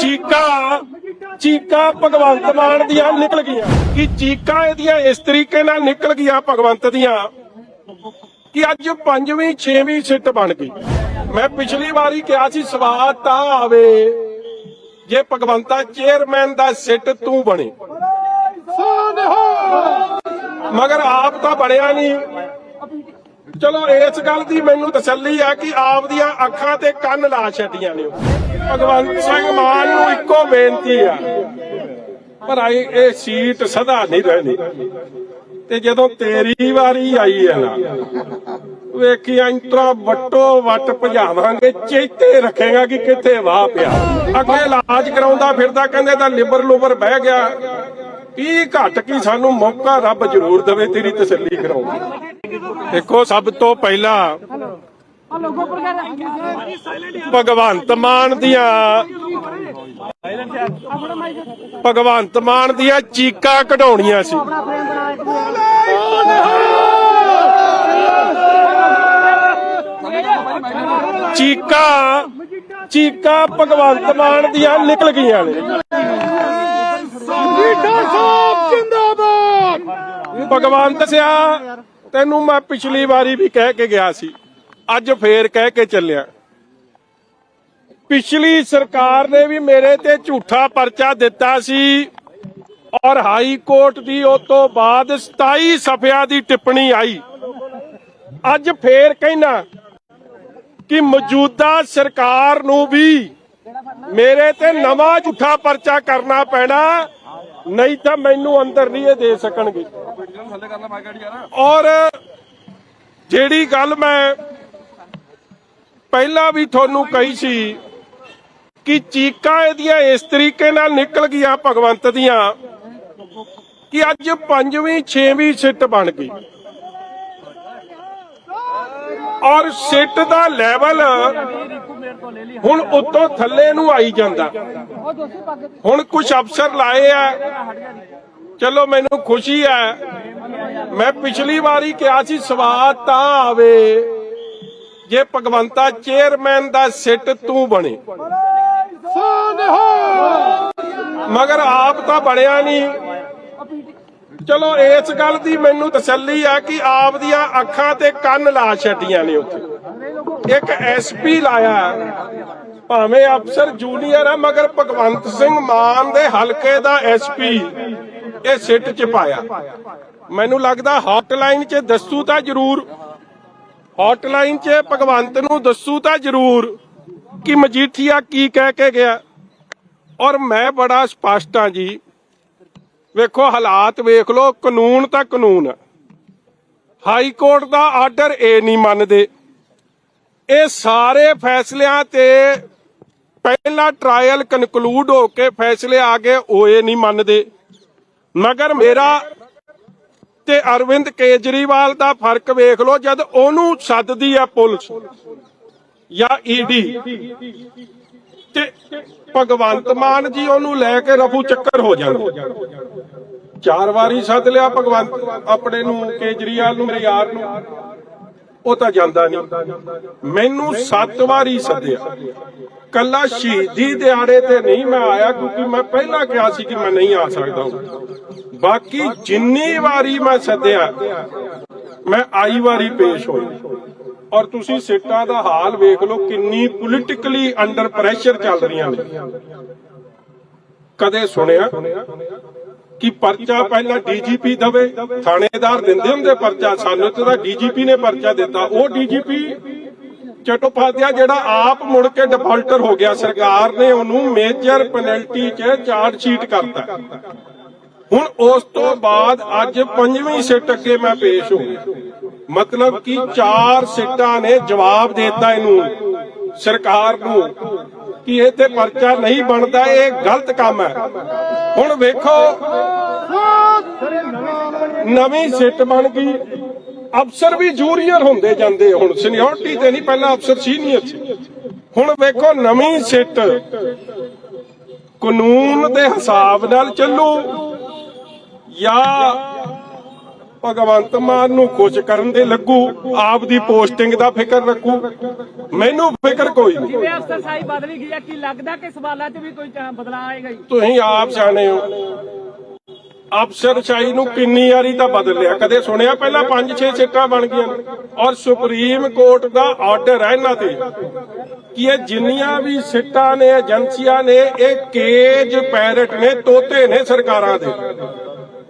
ਚੀਕਾਂ ਚੀਕਾਂ ਭਗਵੰਤ ਮਾਨ ਦੀਆਂ ਨਿਕਲ ਗਈਆਂ। ਕਿ ਚੀਕਾਂ ਇਹਦੀਆਂ ਇਸ ਤਰੀਕੇ ਨਾਲ ਨਿਕਲ ਗਈਆਂ ਭਗਵੰਤ ਦੀਆਂ? ਕਿ ਅੱਜ ਪੰਜਵੀਂ ਛੇਵੀਂ ਸਿੱਟ ਬਣ ਗਈ। ਮੈਂ ਪਿਛਲੀ ਵਾਰੀ ਕਿਹਾ ਸੀ ਸਵਾਦ ਤਾਂ ਆਵੇ। ਜੇ ਭਗਵੰਤਾ ਚੇਅਰਮੈਨ ਦਾ ਸਿੱਟ ਤੂੰ ਬਣੇ। ਮਗਰ ਆਪ ਤਾਂ ਬਣਿਆ ਨਹੀਂ। ਚਲੋ ਇਸ ਗੱਲ ਦੀ ਮੈਨੂੰ ਤਸੱਲੀ ਆ ਕਿ ਆਪ ਦੀਆਂ ਅੱਖਾਂ ਤੇ ਕੰਨ ਲਾ ਛੱਡੀਆਂ ਨੇ ਭਗਵੰਤ ਸਿੰਘ ਮਾਨ ਨੂੰ ਇੱਕੋ ਬੇਨਤੀ ਆ। ਪਰ ਇਹ ਸੀਟ ਸਦਾ ਨਹੀਂ ਰਹਿਣੀ। ਤੇ ਜਦੋਂ ਤੇਰੀ ਵਾਰੀ ਆਈ ਹੈ ਨਾ, ਵੇਖੀ ਅੰਤਰਾ ਵੱਟੋ ਵੱਟ ਭਜਾਵਾਂਗੇ, ਚੇਤੇ ਰੱਖੇਗਾ ਕਿ ਕਿੱਥੇ ਵਾਹ ਪਿਆ। ਅੱਗੇ ਇਲਾਜ ਕਰਾਉਂਦਾ ਫਿਰਦਾ, ਕਹਿੰਦੇ ਤਾਂ ਲਿਬਰ ਲੁਬਰ ਬਹਿ ਗਿਆ। ਕੀ ਘਟ ਕੀ ਸਾਨੂੰ ਮੌਕਾ ਰੱਬ ਜ਼ਰੂਰ ਦੇਵੇ ਤੇਰੀ ਤਸੱਲੀ ਕਰਾਉਣ ਦੇਖੋ, ਸਭ ਤੋਂ ਪਹਿਲਾਂ ਭਗਵੰਤ ਮਾਨ ਦੀਆਂ ਭਗਵੰਤ ਮਾਨ ਦੀਆਂ ਚੀਕਾਂ ਕਢਾਉਣੀਆਂ ਸੀ। ਚੀਕਾਂ ਚੀਕਾਂ ਭਗਵੰਤ ਮਾਨ ਦੀਆਂ ਨਿਕਲ ਗਈਆਂ ਨੇ। ਭਗਵੰਤ ਸਿਆ ਤੈਨੂੰ ਮੈਂ ਪਿਛਲੀ ਵਾਰੀ ਵੀ ਕਹਿ ਕੇ ਗਿਆ ਸੀ ਅੱਜ ਫੇਰ ਕਹਿ ਕੇ ਚੱਲਿਆ। ਪਿਛਲੀ ਸਰਕਾਰ ਨੇ ਵੀ ਮੇਰੇ ਤੇ ਝੂਠਾ ਪਰਚਾ ਦਿੱਤਾ ਸੀ ਔਰ ਹਾਈ ਕੋਰਟ ਦੀ ਉਸ ਤੋਂ ਬਾਅਦ 27 ਸਫਿਆਂ ਦੀ ਟਿੱਪਣੀ ਆਈ। ਅੱਜ ਫੇਰ ਕਹਿਣਾ ਕਿ ਮੌਜੂਦਾ ਸਰਕਾਰ ਨੂੰ ਵੀ ਮੇਰੇ ਤੇ ਨਵਾਂ ਝੂਠਾ ਪਰਚਾ ਕਰਨਾ ਪੈਣਾ। ਨਹੀਂ ਤਾਂ ਮੈਨੂੰ ਅੰਦਰ ਨਹੀਂ ਇਹ ਦੇ ਸਕਣਗੇ। ਔਰ ਜਿਹੜੀ ਗੱਲ ਮੈਂ ਪਹਿਲਾਂ ਵੀ ਤੁਹਾਨੂੰ ਕਹੀ ਸੀ ਕਿ ਚੀਕਾਂ ਇਹਦੀਆਂ ਇਸ ਤਰੀਕੇ ਨਾਲ ਨਿਕਲ ਗਈਆਂ ਭਗਵੰਤ ਦੀਆਂ ਕਿ ਅੱਜ ਪੰਜਵੀਂ, ਛੇਵੀਂ ਸਿੱਟ ਬਣ ਗਈ। ਔਰ ਸਿੱਟ ਦਾ ਲੈਵਲ ਹੁਣ ਉੱਤੋਂ ਥੱਲੇ ਨੂੰ ਆਈ ਜਾਂਦਾ। ਹੁਣ ਕੁਝ ਅਫਸਰ ਲਾਏ ਆ। ਚਲੋ, ਮੈਨੂੰ ਖੁਸ਼ੀ ਹੈ ਮੈਂ ਪਿਛਲੀ ਵਾਰੀ ਕਿਹਾ ਸੀ, ਸਵਾਦ ਤਾਂ ਆਵੇ। ਜੇ ਭਗਵੰਤਾ ਚੇਅਰਮੈਨ ਦਾ ਸਿੱਟ ਤੂੰ ਬਣੇ। ਮਗਰ ਆਪ ਤਾਂ ਬਣਿਆ ਨਹੀਂ। ਚਲੋ, ਇਸ ਗੱਲ ਦੀ ਮੈਨੂੰ ਤਸੱਲੀ ਆ ਕਿ ਆਪ ਦੀਆਂ ਅੱਖਾਂ ਤੇ ਕੰਨ ਲਾ ਛੱਡੀਆਂ ਨੇ ਉੱਥੇ। ਇੱਕ ਐਸਪੀ ਲਾਇਆ। ਭਾਵੇਂ ਅਫਸਰ ਜੂਨੀਅਰ ਆ, ਮਗਰ ਭਗਵੰਤ ਸਿੰਘ ਮਾਨ ਦੇ ਹਲਕੇ ਦਾ ਐਸਪੀ ਇਹ ਸਿੱਟ ਚ ਪਾਇਆ। ਮੈਨੂੰ ਲੱਗਦਾ ਹੌਟਲਾਈਨ 'ਚ ਦੱਸੂ ਤਾਂ ਜ਼ਰੂਰ। ਹੌਟਲਾਈਨ 'ਚ ਭਗਵੰਤ ਨੂੰ ਦੱਸੂ ਤਾਂ ਜ਼ਰੂਰ ਕਿ ਮਜੀਠੀਆ ਕੀ ਕਹਿ ਕੇ ਗਿਆ। ਔਰ ਮੈਂ ਬੜਾ ਸਪਸ਼ਟ ਹਾਂ ਜੀ। ਵੇਖੋ, ਹਾਲਾਤ ਵੇਖ ਲਓ, ਕਾਨੂੰਨ ਤਾਂ ਕਾਨੂੰਨ ਹਾਈ ਕੋਰਟ ਦਾ ਆਰਡਰ ਇਹ ਨਹੀਂ ਮੰਨਦੇ। ਇਹ ਸਾਰੇ ਫੈਸਲਿਆਂ ਤੇ ਪਹਿਲਾ ਟ੍ਰਾਇਲ ਕਨਕਲੂਡ ਹੋ ਕੇ ਫੈਸਲੇ ਆ ਗਏ ਹੋਏ ਨਹੀਂ ਮੰਨਦੇ। ਮਗਰ ਮੇਰਾ ਤੇ ਅਰਵਿੰਦ ਕੇਜਰੀਵਾਲ ਦਾ ਫ਼ਰਕ ਵੇਖ ਲਓ, ਜਦ ਉਹਨੂੰ ਸੱਦਦੀ ਆ ਪੁਲਿਸ ਜਾਂ ਈਡੀ ਤੇ ਭਗਵੰਤ ਮਾਨ ਜੀ ਉਹਨੂੰ ਲੈ ਕੇ ਰਫੂ ਚੱਕਰ ਹੋ ਜਾਂਦੇ ਚਾਰ ਵਾਰੀ ਸੱਦ ਲਿਆ ਭਗਵੰਤ, ਆਪਣੇ ਨੂੰ, ਕੇਜਰੀਵਾਲ ਨੂੰ, ਮੇਰੇ ਯਾਰ ਨੂੰ। ਉਹ ਤਾਂ ਜਾਂਦਾ ਨਹੀਂ। ਮੈਨੂੰ ਸੱਤ ਵਾਰੀ ਸੱਦਿਆ। ਕੱਲਾ ਸ਼ਹੀਦੀ ਦਿਹਾੜੇ ਤੇ ਨਹੀਂ ਮੈਂ ਆਇਆ ਕਿਉਂਕਿ ਮੈਂ ਪਹਿਲਾਂ ਕਿਹਾ ਸੀ ਕਿ ਮੈਂ ਨਹੀਂ ਆ ਸਕਦਾ ਬਾਕੀ ਜਿੰਨੀ ਵਾਰੀ ਮੈਂ ਸੱਦਿਆ, ਮੈਂ ਆਈ ਵਾਰੀ ਪੇਸ਼ ਹੋਇਆ ਔਰ ਤੁਸੀਂ ਸਿੱਟਾਂ ਦਾ ਹਾਲ ਵੇਖ ਲਓ ਕਿੰਨੀ ਪੋਲਿਟਿਕਲੀ ਅੰਡਰ ਪ੍ਰੈਸ਼ਰ ਚੱਲ ਰਹੀਆਂ ਨੇ। ਕਦੇ ਸੁਣਿਆ? ਕਿ ਪਰਚਾ ਪਹਿਲਾਂ ਡੀਜੀਪੀ ਦਵੇ, ਥਾਣੇਦਾਰ ਦਿੰਦੇ ਹੁੰਦੇ ਪਰਚਾ, ਸਾਨੂੰ ਤਾਂ ਡੀਜੀਪੀ ਨੇ ਪਰਚਾ ਦਿੱਤਾ। ਉਹ ਡੀਜੀਪੀ ਚਟੋਪਾਧਿਆ ਜਿਹੜਾ ਆਪ ਮੁੜ ਕੇ ਡਿਫਾਲਟਰ ਹੋ ਗਿਆ, ਸਰਕਾਰ ਨੇ ਉਹਨੂੰ ਮੇਜਰ ਪੈਨਲਟੀ 'ਚ ਚਾਰਜ ਸ਼ੀਟ ਕਰਤਾ। ਹੁਣ ਉਸ ਤੋਂ ਬਾਅਦ ਅੱਜ ਪੰਜਵੀਂ ਸਿੱਟ ਅੱਗੇ ਮੈਂ ਪੇਸ਼ ਹੋ ਮਤਲਬ ਕਿ ਚਾਰ ਸਿੱਟਾਂ ਨੇ ਜਵਾਬ ਦਿੱਤਾ ਇਹਨੂੰ, ਸਰਕਾਰ ਨੂੰ। ਕਿ ਇਹ ਤੇ ਪਰਚਾ ਨਹੀਂ ਬਣਦਾ, ਇਹ ਗਲਤ ਕੰਮ ਹੈ। ਹੁਣ ਵੇਖੋ, ਨਵੀਂ ਸਿੱਟ ਬਣ ਗਈ। ਅਫਸਰ ਵੀ ਜੂਨੀਅਰ ਹੁੰਦੇ ਜਾਂਦੇ ਹੁਣ ਸੀਨੀਅਰਟੀ ਤੇ ਨਹੀਂ, ਪਹਿਲਾਂ ਅਫਸਰ ਸੀਨੀਅਰ ਸੀ। ਹੁਣ ਵੇਖੋ, ਨਵੀਂ ਸਿੱਟ ਕਾਨੂੰਨ ਦੇ ਹਿਸਾਬ ਨਾਲ ਚੱਲੂ ਜਾਂ ਭਗਵੰਤ ਮਾਨ ਨੂੰ ਖੁਸ਼ ਕਰਨ ਦੇ ਲੱਗੂ ਆਪ ਦੀ ਪੋਸਟਿੰਗ ਦਾ ਫਿਕਰ ਰੱਖੂ। ਮੈਨੂੰ ਫਿਕਰ ਕੋਈ ਨਹੀਂ। ਜਿਵੇਂ ਅਫਸਰਸ਼ਾਹੀ ਬਦਲੀ ਗਈ ਹੈ ਕੀ ਲੱਗਦਾ ਕਿ ਸਵਾਲਾਂ 'ਚ ਵੀ ਕੋਈ ਬਦਲਾਅ ਆਏਗਾ ਜੀ? ਤੁਸੀਂ ਆਪ ਸਿਆਣੇ ਹੋ। ਅਫਸਰਸ਼ਾਹੀ ਨੂੰ ਕਿੰਨੀ ਵਾਰੀ ਤਾਂ ਬਦਲ ਲਿਆ ਕਦੇ ਸੁਣਿਆ ਪਹਿਲਾਂ 5-6 ਸੀਟਾਂ ਬਣ ਗਈਆਂ। ਔਰ ਸੁਪਰੀਮ ਕੋਰਟ ਦਾ ਆਰਡਰ ਹੈ ਇਹਨਾਂ ਤੇ। ਕਿ ਇਹ ਜਿੰਨੀਆਂ ਵੀ ਸੀਟਾਂ ਨੇ ਏਜੰਸੀਆਂ ਨੇ ਇਹ ਕੇਜ ਪੈਰਟ ਨੇ ਤੋਤੇ ਨੇ ਸਰਕਾਰਾਂ ਦੇ।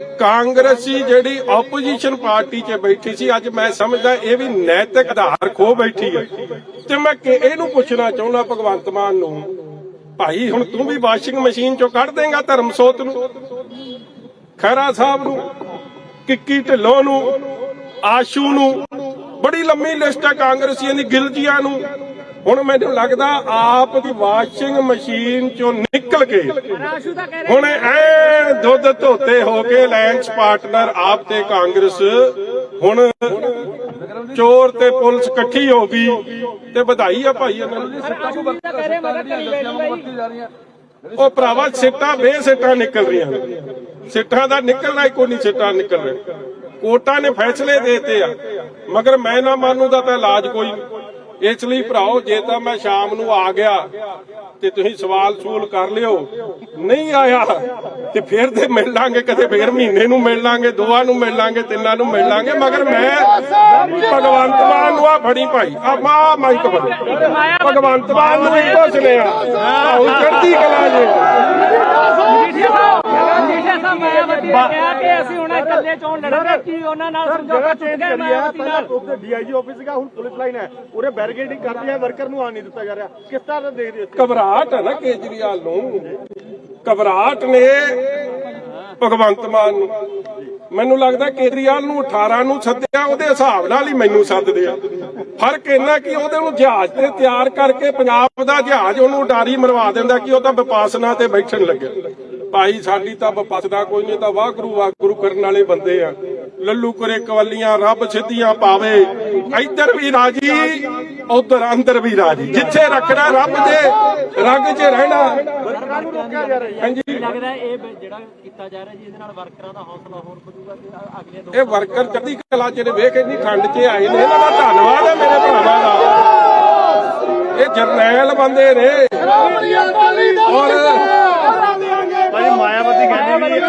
ਕਾਂਗਰਸੀ ਜਿਹੜੀ ਆਪੋਜੀਸ਼ਨ ਪਾਰਟੀ 'ਚ ਬੈਠੀ ਸੀ ਅੱਜ ਮੈਂ ਸਮਝਦਾ ਇਹ ਵੀ ਨੈਤਿਕ ਆਧਾਰ ਖੋ ਬੈਠੀ ਹੈ। ਤੇ ਮੈਂ ਇਹਨੂੰ ਪੁੱਛਣਾ ਚਾਹੁੰਦਾ ਭਗਵੰਤ ਮਾਨ ਨੂੰ ਭਾਈ ਹੁਣ ਤੂੰ ਵੀ ਵਾਸ਼ਿੰਗ ਮਸ਼ੀਨ 'ਚੋਂ ਕੱਢ ਦੇਂਗਾ ਧਰਮਸੋਤ ਨੂੰ? ਖੈਰਾ ਸਾਹਿਬ ਨੂੰ ਕਿੱਕੀ ਢਿੱਲੋਂ ਨੂੰ ਆਸ਼ੂ ਨੂੰ ਬੜੀ ਲੰਮੀ ਲਿਸਟ ਹੈ ਕਾਂਗਰਸੀਆਂ ਦੀ ਗਿਲਜੀਆਂ ਨੂੰ। ਹੁਣ ਮੈਨੂੰ ਲੱਗਦਾ ਆਪ ਦੀ ਵਾਸ਼ਿੰਗ ਮਸ਼ੀਨ 'ਚੋਂ ਨਿਕਲ ਕੇ ਹੁਣ ਐ ਦੁੱਧ ਧੋਤੇ ਹੋ ਕੇ ਲੈਂਸ ਪਾਰਟਨਰ ਆਪ ਤੇ ਕਾਂਗਰਸ। ਹੁਣ ਚੋਰ ਤੇ ਪੁਲਿਸ ਇਕੱਠੀ ਹੋ ਗਈ ਤੇ ਵਧਾਈ ਆ ਭਾਈ ਇਹਨਾਂ ਨੂੰ। ਉਹ ਭਰਾਵਾ, ਸਿੱਟਾਂ ਬੇਸਿੱਟਾਂ ਨਿਕਲ ਰਹੀਆਂ ਸਿੱਟਾਂ ਦਾ ਨਿਕਲਣਾ ਹੀ ਕੋਈ ਨਹੀਂ, ਸਿੱਟਾਂ ਨਿਕਲ ਰਿਹਾ। ਕੋਰਟਾਂ ਨੇ ਫੈਸਲੇ ਦੇਤੇ ਆ। ਮਗਰ ਮੈਂ ਨਾ ਮੰਨੂ ਦਾ ਤਾਂ ਇਲਾਜ ਕੋਈ ਇਸ ਲਈ ਭਰਾਓ, ਜੇ ਤਾਂ ਮੈਂ ਸ਼ਾਮ ਨੂੰ ਆ ਗਿਆ ਤੇ ਤੁਸੀਂ ਸਵਾਲ ਸੂਲ ਕਰ ਲਿਓ। ਨਹੀਂ ਆਇਆ। ਤੇ ਫਿਰ ਤੇ ਮਿਲ ਲਾਂਗੇ, ਕਦੇ ਫੇਰ ਮਹੀਨੇ ਨੂੰ ਮਿਲ ਲਾਂਗੇ, ਦੋਵਾਂ ਨੂੰ ਮਿਲ ਲਾਂਗੇ, ਤਿੰਨਾਂ ਨੂੰ ਮਿਲ ਲਾਂਗੇ, ਮਗਰ ਮੈਂ ਭਗਵੰਤ ਮਾਨ ਨੂੰ ਆ ਫੜੀ ਭਾਈ। ਆ ਮਾ ਮਾਈਕ ਫੜੀ। ਭਗਵੰਤ ਮਾਨ ਨੂੰ ਇੱਕੋ ਸੁਨੇਹਾ ਆਉ ਚੜ੍ਹਦੀ ਕਲਾ ਜੇ। ਸਾਹਿਬ ਮਾਇਆਵਤੀ ਨੇ ਕਿਹਾ ਕਿ ਅਸੀਂ ਹੁਣ ਇਕੱਲੇ ਚੋਣ ਲੜਾਂਗੇ ਕੀ ਉਹਨਾਂ ਨਾਲ ਸਮਝੌਤਾ ਟੁੱਟ ਗਿਆ ਮਾਇਆਵਤੀ ਨਾਲ ਉੱਥੇ ਡੀਆਈਜੀ ਆਫਿਸ ਸੀਗਾ ਹੁਣ ਪੁਲਿਸ ਲਾਈਨ ਹੈ। ਉਰੇ ਬੈਰੀਕੇਡਿੰਗ ਕਰਦੀ ਹੈ ਵਰਕਰ ਨੂੰ ਆਣ ਨਹੀਂ ਦਿੱਤਾ ਜਾ ਰਿਹਾ। ਕਿਸ ਤਰ੍ਹਾਂ ਦਾ ਦੇਖਦੇ ਹੋ ਘਬਰਾਹਟ ਹੈ ਨਾ ਕੇਜਰੀਵਾਲ ਨੂੰ। ਘਬਰਾਹਟ ਨੇ ਭਗਵੰਤ ਮਾਨ ਨੂੰ। ਮੈਨੂੰ ਲੱਗਦਾ ਕੇਜਰੀਵਾਲ ਨੂੰ 18 ਨੂੰ ਸੱਦਿਆ ਉਹਦੇ ਹਿਸਾਬ ਨਾਲ ਹੀ ਮੈਨੂੰ ਸੱਦਦੇ ਆ। ਫ਼ਰਕ ਇੰਨਾ ਕਿ ਉਹਦੇ ਨੂੰ ਜਹਾਜ਼ ਤੇ ਤਿਆਰ ਕਰਕੇ ਪੰਜਾਬ ਦਾ ਜਹਾਜ਼ ਉਹਨੂੰ ਉਡਾਰੀ ਮਰਵਾ ਦਿੰਦਾ ਕਿ ਉਹ ਤਾਂ ਵਿਪਾਸਨਾ ਤੇ ਬੈਠਣ ਲੱਗਿਆ ਭਾਈ ਸਾਡੀ ਤਾਂ ਵਿਪਾਸਨਾ ਕੋਈ ਨਹੀਂ ਤਾਂ ਵਾਹਿਗੁਰੂ ਵਾਹਿਗੁਰੂ ਕਰਨ ਵਾਲੇ ਬੰਦੇ ਆ। ਲੱਲੂ ਕਰੇ ਕਵੱਲੀਆਂ ਰੱਬ ਸਿੱਧੀਆਂ ਪਾਵੇ। ਇੱਧਰ ਵੀ ਰਾਜੀ ਉਧਰ ਅੰਦਰ ਵੀ ਰਾਜੀ। ਜਿੱਥੇ ਰੱਖਣਾ ਰੱਬ ਦੇ ਰੰਗ 'ਚ ਰਹਿਣਾ। ਹਾਂਜੀ। ਲੱਗਦਾ ਇਹ ਜਿਹੜਾ ਕੀਤਾ ਜਾ ਰਿਹਾ ਜੀ ਇਹਦੇ ਨਾਲ ਵਰਕਰਾਂ ਦਾ ਹੌਸਲਾ ਹੋਰ ਵਧੂਗਾ ਕਿ ਅਗਲੇ ਦੋ ਇਹ ਵਰਕਰ ਚੜ੍ਹਦੀ ਕਲਾ ਚ ਨੇ ਵੇਖ ਇੰਨੀ ਠੰਡ 'ਚ ਆਏ ਨੇ। ਇਹਨਾਂ ਦਾ ਧੰਨਵਾਦ ਹੈ ਮੇਰੇ ਭਰਾਵਾਂ ਦਾ। ਇਹ ਜਰਨੈਲ ਬੰਦੇ ਨੇ ਔਰ ਭਾਈ ਮਾਇਆਵਤੀ ਕਹਿੰਦੀ ਵੀ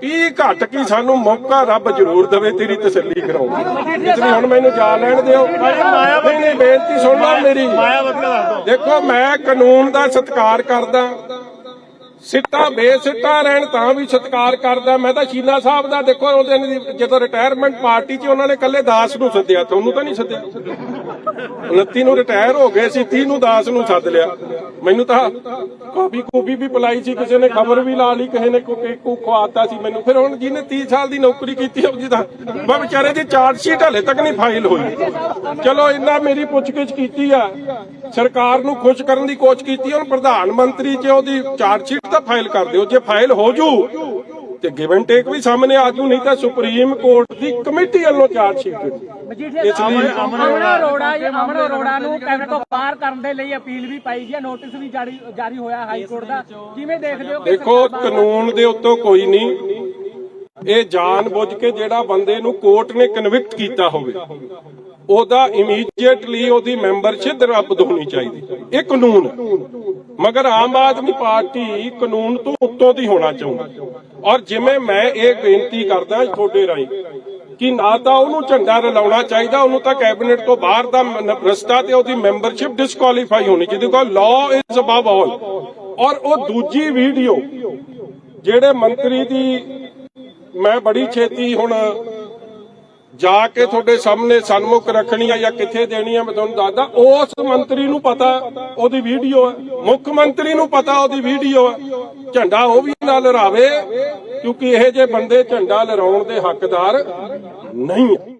ਕੀ ਘੱਟ ਕੀ ਸਾਨੂੰ ਮੌਕਾ ਰੱਬ ਜ਼ਰੂਰ ਦੇਵੇ ਤੇਰੀ ਤਸੱਲੀ ਕਰਾਉਣ ਦੀ। ਇਸ ਲਈ ਹੁਣ ਮੈਨੂੰ ਜਾ ਲੈਣ ਦਿਓ। ਨਹੀਂ ਨਹੀਂ ਬੇਨਤੀ ਸੁਣ ਲਓ ਮੇਰੀ। ਦੇਖੋ ਮੈਂ ਕਾਨੂੰਨ ਦਾ ਸਤਿਕਾਰ ਕਰਦਾ। ਸਿੱਟਾ ਬੇਸਿੱਟਾ ਰਹਿਣ ਤਾਂ ਵੀ ਸਤਿਕਾਰ ਕਰਦਾ। ਮੈਂ ਤਾਂ ਸ਼ੀਲਾ ਸਾਹਿਬ ਦਾ ਦੇਖੋ ਉਹਦੇ ਜਦੋਂ ਰਿਟਾਇਰਮੈਂਟ ਪਾਰਟੀ 'ਚ ਉਹਨਾਂ ਨੇ ਕੱਲੇ ਦਾਸ ਨੂੰ ਸੱਦਿਆ ਤੁਹਾਨੂੰ ਤਾਂ ਨਹੀਂ ਸੱਦਿਆ। 29 ਨੂੰ ਰਿਟਾਇਰ ਹੋ ਗਏ ਸੀ 30 ਨੂੰ ਦਾਸ ਨੂੰ ਸੱਦ ਲਿਆ। ਮੈਨੂੰ ਤਾਂ ਕਾਫੀ ਕੂਪੀ ਵੀ ਪਿਲਾਈ ਸੀ, ਕਿਸੇ ਨੇ ਖਬਰ ਵੀ ਲਾ ਲਈ, ਕਿਸੇ ਨੇ ਕੋਈ ਕੋ ਖਵਾਤਾ ਸੀ ਮੈਨੂੰ। ਫਿਰ ਹੁਣ ਜਿਹਨੇ 30 ਸਾਲ ਦੀ ਨੌਕਰੀ ਕੀਤੀ ਉਹ ਜਿਹਦਾ ਮੈਂ ਵਿਚਾਰੇ ਦੀ ਚਾਰਜ ਸ਼ੀਟ ਹਲੇ ਤੱਕ ਨਹੀਂ ਫਾਈਲ ਹੋਈ। ਚਲੋ, ਇੰਨਾ ਮੇਰੀ ਪੁੱਛਗਿੱਛ ਕੀਤੀ ਆ। ਸਰਕਾਰ ਨੂੰ ਖੁਸ਼ ਕਰਨ ਦੀ ਕੋਸ਼ਿਸ਼ ਕੀਤੀ ਹੁਣ ਪ੍ਰਧਾਨ ਮੰਤਰੀ ਚ ਉਹਦੀ ਚਾਰਜ ਸ਼ੀਟ ਤਾਂ ਫਾਈਲ ਕਰ ਦਿਓ। ਜੇ ਫਾਈਲ ਹੋ ਜੂ, ਤੇ ਗਿਵਨ ਟੇਕ ਵੀ ਸਾਹਮਣੇ ਆ ਜੂ, ਨਹੀਂ ਤਾਂ ਸੁਪਰੀਮ ਕੋਰਟ ਦੀ ਕਮੇਟੀ ਵੱਲੋਂ ਚਾਰਜ ਸ਼ੀਟ ਮਜੀਠੀਆ ਇਸ ਲਈ ਅਮਨ ਅਰੋੜਾ ਜੀ ਅਮਨ ਅਰੋੜਾ ਨੂੰ ਕੈਬਨਿਟ ਤੋਂ ਬਾਹਰ ਕਰਨ ਦੇ ਲਈ ਅਪੀਲ ਵੀ ਪਾਈ ਗਈ ਹੈ ਨੋਟਿਸ ਵੀ ਜਾਰੀ ਜਾਰੀ ਹੋਇਆ ਹਾਈ ਕੋਰਟ ਦਾ। ਕਿਵੇਂ ਦੇਖਦੇ ਹੋ ਕਿ ਦੇਖੋ ਸਰਕਾਰ ਬਾਹਰ- ਕਾਨੂੰਨ ਦੇ ਉੱਤੋਂ ਕੋਈ ਨਹੀਂ। ਇਹ ਜਾਣ ਬੁੱਝ ਕੇ ਜਿਹੜਾ ਬੰਦੇ ਨੂੰ ਕੋਰਟ ਨੇ ਕਨਵਿਕਟ ਕੀਤਾ ਹੋਵੇ ਉਹਦਾ ਇਮੀਡੀਏਟਲੀ ਉਹਦੀ ਮੈਂਬਰਸ਼ਿਪ ਰੱਦ ਹੋਣੀ ਚਾਹੀਦੀ। ਇਹ ਕਾਨੂੰਨ ਹੈ। ਮਗਰ ਆਮ ਆਦਮੀ ਪਾਰਟੀ ਕਾਨੂੰਨ ਤੋਂ ਉੱਤੋਂ ਦੀ ਹੋਣਾ ਚਾਹੁੰਦੀ। ਔਰ ਜਿਵੇਂ ਮੈਂ ਇਹ ਬੇਨਤੀ ਕਰਦਾ ਤੁਹਾਡੇ ਰਾਹੀਂ ਕਿ ਨਾ ਤਾਂ ਉਹਨੂੰ ਝੰਡਾ ਰਲਾਉਣਾ ਚਾਹੀਦਾ, ਉਹਨੂੰ ਤਾਂ ਕੈਬਨਿਟ ਤੋਂ ਬਾਹਰ ਦਾ ਰਸਤਾ ਤੇ ਉਹਦੀ ਮੈਂਬਰਸ਼ਿਪ ਡਿਸਕੁਆਲੀਫਾਈ ਹੋਣੀ ਚਾਹੀਦੀ, ਕਿਉਂਕਿ ਲਾਅ ਇਜ਼ ਅਬਵ ਆਲ ਔਰ ਉਹ ਦੂਜੀ ਵੀਡੀਓ ਜਿਹੜੇ ਮੰਤਰੀ ਦੀ ਮੈਂ ਬੜੀ ਛੇਤੀ ਹੁਣ ਜਾ ਕੇ ਤੁਹਾਡੇ ਸਾਹਮਣੇ ਸਨਮੁਖ ਰੱਖਣੀ ਆ ਜਾਂ ਕਿੱਥੇ ਦੇਣੀ ਆ ਮੈਂ ਤੁਹਾਨੂੰ ਦੱਸਦਾ, ਉਸ ਮੰਤਰੀ ਨੂੰ ਪਤਾ ਉਹਦੀ ਵੀਡੀਓ ਹੈ। ਮੁੱਖ ਮੰਤਰੀ ਨੂੰ ਪਤਾ ਉਹਦੀ ਵੀਡੀਓ ਹੈ। ਝੰਡਾ ਉਹ ਵੀ ਨਾ ਲਹਿਰਾਵੇ ਕਿਉਂਕਿ ਇਹ ਜੇ ਬੰਦੇ ਝੰਡਾ ਲਹਿਰਾਉਣ ਦੇ ਹੱਕਦਾਰ ਨਹੀਂ ਹੈ।